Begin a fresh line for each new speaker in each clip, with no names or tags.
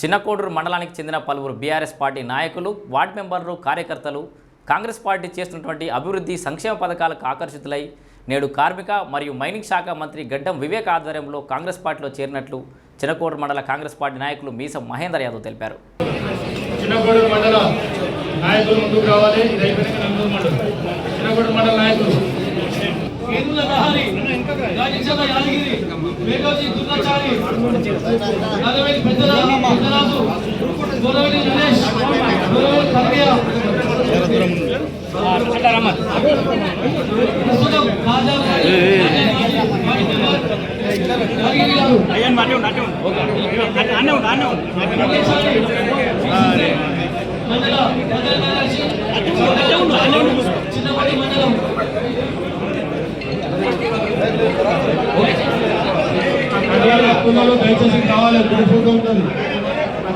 చిన్నకోడూరు మండలానికి చెందిన పలువురు బీఆర్ఎస్ పార్టీ నాయకులు వార్డు మెంబర్లు కార్యకర్తలు కాంగ్రెస్ పార్టీ చేస్తున్నటువంటి అభివృద్ధి సంక్షేమ పథకాలకు ఆకర్షితులై నేడు కార్మిక మరియు మైనింగ్ శాఖ మంత్రి గడ్డం వివేక్ ఆధ్వర్యంలో కాంగ్రెస్ పార్టీలో చేరినట్లు చిన్నకోడూరు మండల కాంగ్రెస్ పార్టీ నాయకులు మీసం మహేందర్ యాదవ్ తెలిపారు.
చిన్నగూడెం మండల నాయకులు ముందుకు రావాలి. మండలం. మండల నాయకులు.
కేంద్ర లహరి రాజేశ్వర యాదగిరి మేఘోజీ దుర్గాచారి నల్లవేలి పెద్దరాజు పెద్దరాజు గోరవెల్లి నరేష్ గోరవెల్లి కనకయ్య. ప్రస్తుతం రాజా యాదగిరి గారు. చిన్నపల్లి మండలం.
కండువాలు దయచేసి కావాలి. గుడి ఫోటో ఉంటుంది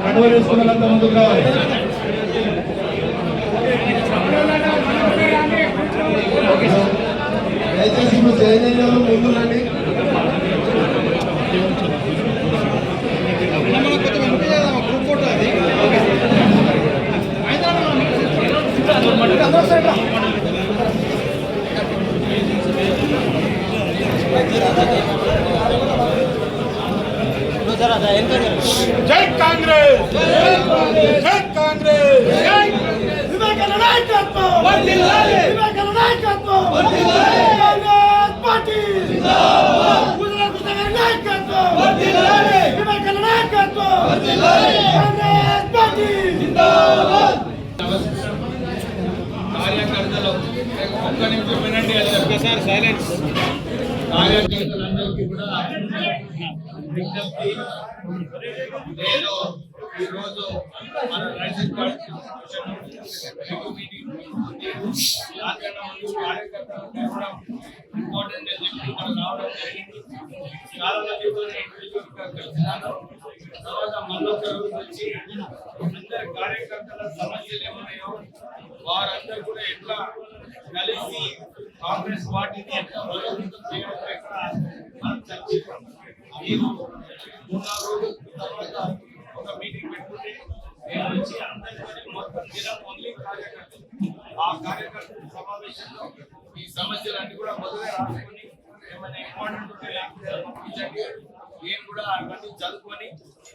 కండువ వేసుకున్న వాళ్ళంతా ముందుకు రావాలి.
దయచేసి ఇప్పుడు చైతన్యంలో ముందు రండి.
జై కాంగ్రెస్! జై కాంగ్రెస్! జై
వివేకానంద నాయకత్వం! వర్ధిల్లాలి! వివేకానంద నాయకత్వం! వర్ధిల్లాలి! కాంగ్రెస్ పార్టీ! జిందాబాద్! గుజరాత్ గుజరాత్ నాయకత్వం! వర్ధిల్లాలి! వివేకానంద నాయకత్వం! వర్ధిల్లాలి! కాంగ్రెస్ పార్టీ! జిందాబాద్!
కార్యకర్తలు ఒక్క నిమిషం వినండి అది ఒక్కసారి సైలెన్స్ కార్యకర్తలందరికీ కూడా విజ్ఞప్తి నేను ఈరోజు మన రేషన్ కార్డు కార్యకర్తలందరూ ఇంపార్టెంట్ రావడం జరిగింది చాలా మందితో కలిసినాను తర్వాత మళ్ళొక వచ్చి అందరి కార్యకర్తల సమస్యలు ఏమున్నాయో వారందరూ కూడా ఎట్లా కలిసి కాంగ్రెస్ పార్టీని మనం చర్చిస్తాం మీరు రోజుల తర్వాత ఒక మీటింగ్ పెట్టుకుంటే నేను వచ్చి అందరికీ మొత్తం దినం ఓన్లీ కార్యకర్తలు. ఆ కార్యకర్తల సమావేశంలో ఈ సమస్యలన్నీ కూడా మొదలుగా రాసుకొని ఏమైనా ఇంపార్టెంట్ ఉంటే లేకపోతే పంపించండి నేను కూడా అవన్నీ చదువుకొని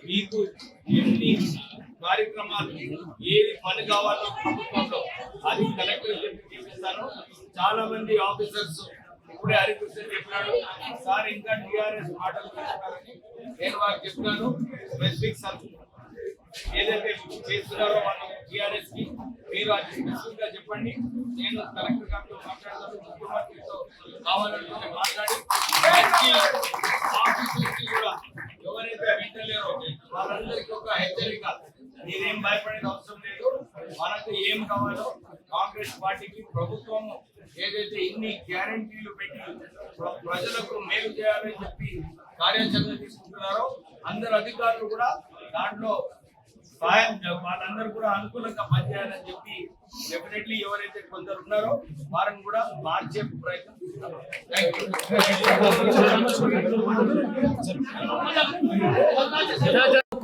మీకు ఎన్ని కార్యక్రమాలు ఏది పని కావాలో ప్రభుత్వంలో అది కలెక్టర్ చెప్పి చూపిస్తాను చాలా మంది ఆఫీసర్స్ ఇప్పుడే హరికృష్ణ చెప్పినాడు. సార్ ఇంకా టిఆర్ఎస్ మాటలు చెప్తున్నారని నేను వారికి చెప్తాను స్పెసిఫిక్ సార్ ఏదైతే చేస్తున్నారో మనం టిఆర్ఎస్కి మీరు అది స్పెసిఫిక్గా చెప్పండి. నేను కలెక్టర్ గారితో మాట్లాడతాను. ముఖ్యమంత్రితో కావాలనుకుంటే మాట్లాడి ఆఫీసర్స్కి కూడా ఎవరైతే వింటలేరో వాళ్ళందరికీ ఒక హెచ్చరిక. మీరేం భయపడేది అవసరం లేదు. మనకు ఏం కావాలో కాంగ్రెస్ పార్టీకి ప్రభుత్వం ఏదైతే ఇన్ని గ్యారంటీలు పెట్టి ప్ర- ప్రజలకు మేలు చేయాలని చెప్పి కార్యాచరణ తీసుకుంటున్నారో అందరు అధికారులు కూడా దాంట్లో సహాయం వాళ్ళందరూ కూడా అనుకూలంగా పనిచేయాలని చెప్పి డెఫినెట్లీ ఎవరైతే కొందరు ఉన్నారో వారిని కూడా మార్చే ప్రయత్నం చేస్తున్నారు